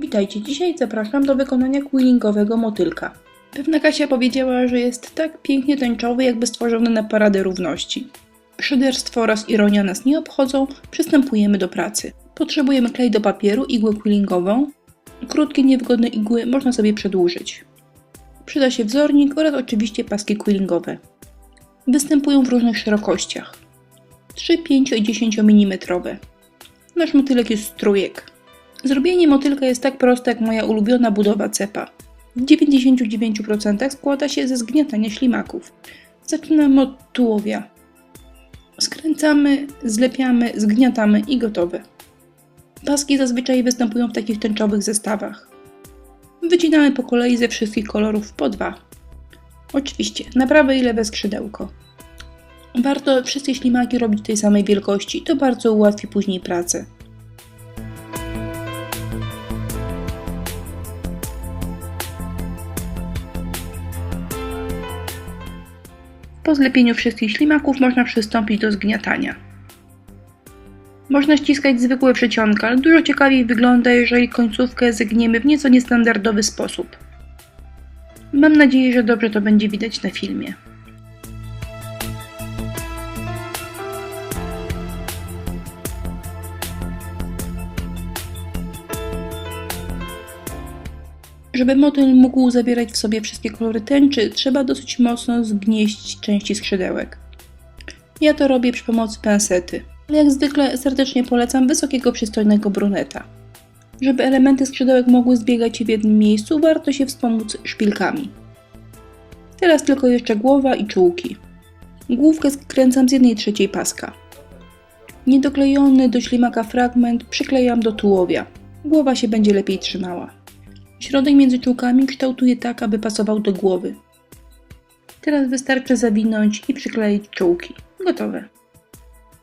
Witajcie, dzisiaj zapraszam do wykonania quillingowego motylka. Pewna Kasia powiedziała, że jest tak pięknie tęczowy, jakby stworzony na paradę równości. Szyderstwo oraz ironia nas nie obchodzą, przystępujemy do pracy. Potrzebujemy klej do papieru, igłę quillingową. Krótkie, niewygodne igły można sobie przedłużyć. Przyda się wzornik oraz oczywiście paski quillingowe. Występują w różnych szerokościach. 3, 5 i 10 mm. Nasz motylek jest strójek. Zrobienie motylka jest tak proste jak moja ulubiona budowa cepa. W 99% składa się ze zgniatania ślimaków. Zaczynamy od tułowia. Skręcamy, zlepiamy, zgniatamy i gotowe. Paski zazwyczaj występują w takich tęczowych zestawach. Wycinamy po kolei ze wszystkich kolorów po dwa. Oczywiście, na prawe i lewe skrzydełko. Warto wszystkie ślimaki robić tej samej wielkości, to bardzo ułatwi później pracę. Po zlepieniu wszystkich ślimaków można przystąpić do zgniatania. Można ściskać zwykłe przycionka, ale dużo ciekawiej wygląda, jeżeli końcówkę zgniemy w nieco niestandardowy sposób. Mam nadzieję, że dobrze to będzie widać na filmie. Żeby motyl mógł zawierać w sobie wszystkie kolory tęczy, trzeba dosyć mocno zgnieść części skrzydełek. Ja to robię przy pomocy pensety, ale jak zwykle serdecznie polecam wysokiego, przystojnego bruneta. Żeby elementy skrzydełek mogły zbiegać się w jednym miejscu, warto się wspomóc szpilkami. Teraz tylko jeszcze głowa i czułki. Główkę skręcam z 1 trzeciej paska. Niedoklejony do ślimaka fragment przyklejam do tułowia. Głowa się będzie lepiej trzymała. Środek między czułkami kształtuję tak, aby pasował do głowy. Teraz wystarczy zawinąć i przykleić czułki. Gotowe.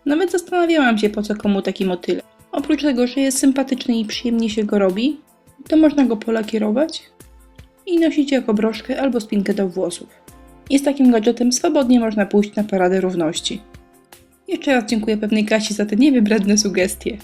Nawet zastanawiałam się, po co komu taki motylek. Oprócz tego, że jest sympatyczny i przyjemnie się go robi, to można go polakierować i nosić jako broszkę albo spinkę do włosów. I z takim gadżetem swobodnie można pójść na paradę równości. Jeszcze raz dziękuję pewnej Kasi za te niewybredne sugestie.